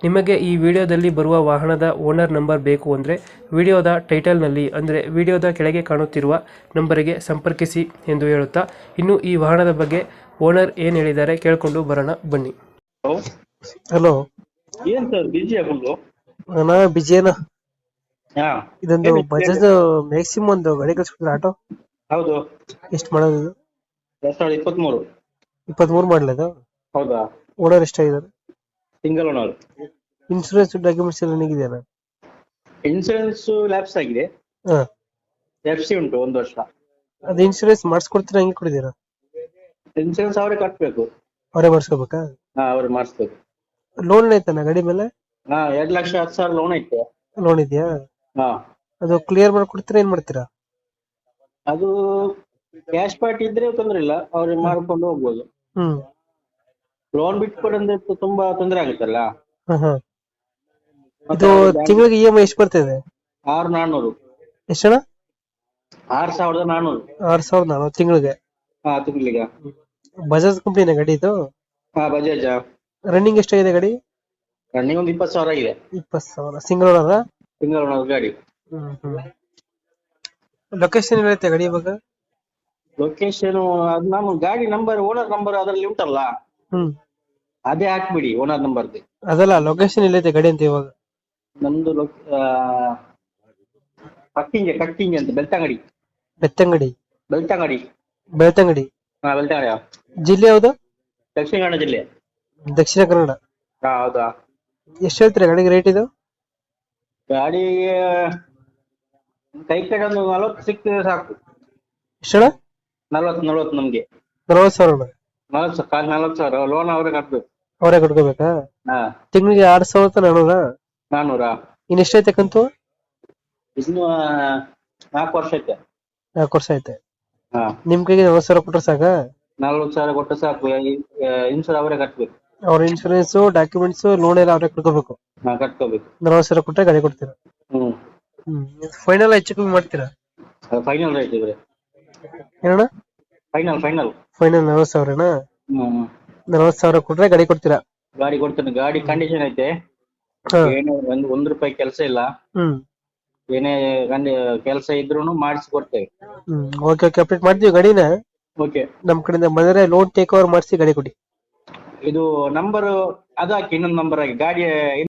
ನಿಮಗೆ ಈ ವಿಡಿಯೋದಲ್ಲಿ ಬರುವ ವಾಹನದ ಓನರ್ ನಂಬರ್ ಬೇಕು ಅಂದರೆ ವಿಡಿಯೋದ ಟೈಟಲ್ನಲ್ಲಿ ಅಂದರೆ ವಿಡಿಯೋದ ಕೆಳಗೆ ಕಾಣುತ್ತಿರುವ ನಂಬರಿಗೆ ಸಂಪರ್ಕಿಸಿ ಎಂದು ಹೇಳುತ್ತಾ ಇನ್ನು ಈ ವಾಹನದ ಬಗ್ಗೆ ಓನರ್ ಏನು ಹೇಳಿದ್ದಾರೆ ಕೇಳಿಕೊಂಡು ಬರೋಣ ಬನ್ನಿ. ಹಲೋ ಹಲೋ ಏನ್ ಸರ್ ಬಿಜಿ ಫುಲ್ಲು ಬಿಜಿ ಹಾ. ಇದೊಂದು ಬಜೆಟ್ ಬಜಾಜ್ ಮ್ಯಾಕ್ಸಿಮಮ್ ಒಂದು ಗಾಡಿ ಕಳ್ಸ್ಕೊಡ್ತಾರೆ ಆಟೋ? ಹೌದು. ಎಷ್ಟು ಮಾಡೋದು ಇದು? ಎರಡ್ ಸಾವಿರದ ಇಪ್ಪತ್ಮೂರು. ಇಪ್ಪತ್ಮೂರು ಮಾಡಲ ಅದು ಹೌದಾ? ಓನರ್ ಎಷ್ಟಾಗಿದ್ದಾರೆ? ಸಿಂಗಲ್ ಓನರ್ ಇನ್ಶೂರೆನ್ಸ್ ಡಾಕ್ಯುಮೆಂಟ್ಸ್ ಎಲ್ಲ ಇದೆಯಾ ಇನ್ಸುರೆನ್ಸ್ ಲ್ಯಾಪ್ಸ್ ಆಗಿದೆ. ಹಾ. ಎಫ್ ಸಿ ಉಂಟು ಒಂದು ವರ್ಷ. ಅದು ಇನ್ಶೂರೆನ್ಸ್ ಮಾಡಿಸ್ಕೊಡ್ತೀರಾ ಹೆಂಗೆ ಕೊಡ್ತೀರಾ? ಇನ್ಸೂರೆನ್ಸ್ ಅವರೇ ಕಟ್ಟಬೇಕು ಅವರೇ ಮಾಡಿಸ್ಕೋಬೇಕಾ? ಹಾ ಅವ್ರು ಮಾಡಿಸ್ಬೇಕು. ಲೋನ್ ಐತನ ಗಾಡಿ ಮೇಲೆ? ಹಾ ಎರಡ್ ಲಕ್ಷ ಹತ್ತು ಸಾವಿರ ಲೋನ್ ಐತೆ. ಲೋನ್ ಇದೆಯಾ? ಹಾ. ಅದು ಕ್ಲಿಯರ್ ಮಾಡ್ಕೊಡ್ತೀರಾ ಏನು ಮಾಡ್ತೀರಾ? ಅದು ಕ್ಯಾಶ್ ಪಾರ್ಟಿ ಇದ್ರೆ ತೊಂದ್ರೆ ಇಲ್ಲ ಅವ್ರಿಗೆ ಮಾಡ್ಕೊಂಡು ಹೋಗ್ಬೋದು. ಹ್ಮ್. ಲೋನ್ ಬಿಟ್ಕೊಡಂದ್ರೆ ತುಂಬಾ ತೊಂದರೆ ಆಗುತ್ತಲ್ಲ? ಇದು ತಿಂಗಳಿಗೆ ಇ ಎಂ ಐ ಎಷ್ಟು ಬರ್ತಿದೆ? ಆರು ನಾನ್ನೂರು ಎಷ್ಟಣ ಆರು ಸಾವಿರದ ನಾನ್ನೂರು ಆರ್ ಸಾವಿರದ ನಾನ್ನೂರು ತಿಂಗಳಿಗೆ? ಹಾ ತಿಂಗಳಿಗೆ. ಬಜಾಜ್ ಕಂಪ್ನಿನ ಗಾಡಿ ಇದು? ಹಾ ಬಜಾಜ್ ರನ್ನಿಂಗ್ ಎಷ್ಟಾಗಿದೆ ಗಾಡಿ? ರನ್ನಿಂಗ್ ಒಂದು ಇಪ್ಪತ್ತು ಸಾವಿರ ಆಗಿದೆ. ಇಪ್ಪತ್ತು ಸಾವಿರ. ಸಿಂಗಲ್ ಓನರ್ ಸಿಂಗಲ್ ಓನರ್ ಗಾಡಿ. ಲೊಕೇಶನ್ ಇರುತ್ತೆ ಗಾಡಿ ಇವಾಗ? ಲೊಕೇಶನ್ ಅದು ನಮ್ಮ ಗಾಡಿ ನಂಬರ್ ಓನರ್ ನಂಬರ್ ಅದರಲ್ಲಿ ಉಂಟಲ್ಲ? ಹ್ಮ್. ಅದೇ ಹಾಕ್ಬಿಡಿ ಓನರ್ ನಂಬರ್ದು ಅದಲ್ಲ ಲೊಕೇಶನ್ ಎಲ್ಲೈತೆ ಗಾಡಿ ಅಂತ ಇವಾಗ? ನಮ್ದು ಲೊಕ್ ಕಟ್ಟಿಂಗೆ ಕಟ್ಟಿಂಗೆ ಅಂತ ಬೆಳ್ತಂಗಡಿ. ಬೆತ್ತಂಗಡಿ ಬೆಳ್ತಂಗಡಿ. ಬೆಳ್ತಂಗಡಿ. ಹಾ ಬೆಳ್ತಂಗಡಿ ಜಿಲ್ಲೆ ಯಾವುದು? ದಕ್ಷಿಣ ಕನ್ನಡ ಜಿಲ್ಲೆ. ದಕ್ಷಿಣ ಕನ್ನಡ. ಹಾ ಹೌದಾ ಎಷ್ಟು ಹೇಳ್ತೀರಾ ಗಾಡಿಗೆ ರೇಟ್ ಇದು? ಗಾಡಿಗೆ ಕೈ ಕಡೆ ಒಂದು ನಲವತ್ತು ಸಿಕ್ಕಿದ್ರೆ ಸಾಕು. ಎಷ್ಟು ನಲ್ವತ್ತು ನಲ್ವತ್ತು ನಮ್ಗೆ. ನಲವತ್ತು ಸಾವಿರ ನಲ್ವತ್ತು ಸಾವಿರ ಕಾಲ್ ನಲ್ವತ್ತು ಸಾವಿರ ಲೋನ್ ಅವರೇ ಕಟ್ಬೇಕು. ಅವರೇ ಕಟ್ಕೋಬೇಕಾ? ಹಾ. ತಿಂಗಳಿಗೆ ಆರು ಸಾವಿರದ ನಾನೂರ? ನಾನೂರ? ಇನ್ ಎಷ್ಟೈತೆ ಕಂತು? ಇನ್ನು ನಾಲ್ಕು ವರ್ಷ ಐತೆ. ನಾಲ್ಕು ವರ್ಷ ಐತೆ. ಹಾ. ನಿಮ್ ಕೈಗೆ ನಲವತ್ತು ಸಾವಿರ ಕೊಟ್ಟರೆ ಸಾಕ? ನಲ್ವತ್ತು ಸಾವಿರ ಕೊಟ್ಟರೆ ಸಾಕು. ಇನ್ಸೂರ್ ಅವರೇ ಕಟ್ಬೇಕು. ಅವ್ರ ಇನ್ಶೂರೆನ್ಸ್ ಡಾಕ್ಯುಮೆಂಟ್ಸ್ ಲೋನ್ ಎಲ್ಲ ಅವರೇ ಕಟ್ಕೋಬೇಕು. ಹಾ ಕಟ್ಕೋಬೇಕು. ನಲವತ್ತು ಸಾವಿರ ಕೊಟ್ಟರೆ ಗಾಡಿ ಕೊಡ್ತೀರಾ? ಹ್ಮ್. ಹ್ಮ್. ಫೈನಲ್ ಹೆಚ್ಚು ಕಮ್ಮಿ ಮಾಡ್ತೀರಾ? ಫೈನಲ್ ರೇಟ್ ಇವ್ರೆ. ಏನಣ್ಣ? ಫೈನಲ್ ಫೈನಲ್ ಫೈನಲ್ ನಲವತ್ತು ಸಾವಿರನಾ? ಹ್ಮ್. ನಲವತ್ತು ಸಾವಿರ ಕೊಟ್ರೆ ಗಾಡಿ ಕೊಡ್ತೀರಾ? ಗಾಡಿ ಕೊಡ್ತೀನಿ. ಗಾಡಿ ಕಂಡೀಷನ್ ಐತೆ. ಹಾ. ಏನು ಒಂದ್ ಒಂದು ರೂಪಾಯಿ ಕೆಲಸ ಇಲ್ಲ. ಹ್ಮ್. ಏನೇ ಕೆಲಸ ಇದ್ರೂನು ಮಾಡಿಸಿ ಕೊಡ್ತೇವೆ. ಹ್ಮ್. ಓಕೆ ಓಕೆ ಅಪ್ಡೇಟ್ ಮಾಡ್ತೀವಿ ಗಾಡಿನ. ಓಕೆ ನಮ್ ಕಡೆಯಿಂದ ಬಂದ್ರೆ ಲೋನ್ ಟೇಕ್ ಓವರ್ ಮಾಡಿಸಿ ಗಾಡಿ ಕೊಡಿ. ಇದು ನಂಬರ್ ಅದು ಹಾಕಿ ಇನ್ನೊಂದು ನಂಬರ್ ಹಾಕಿ ಗಾಡಿ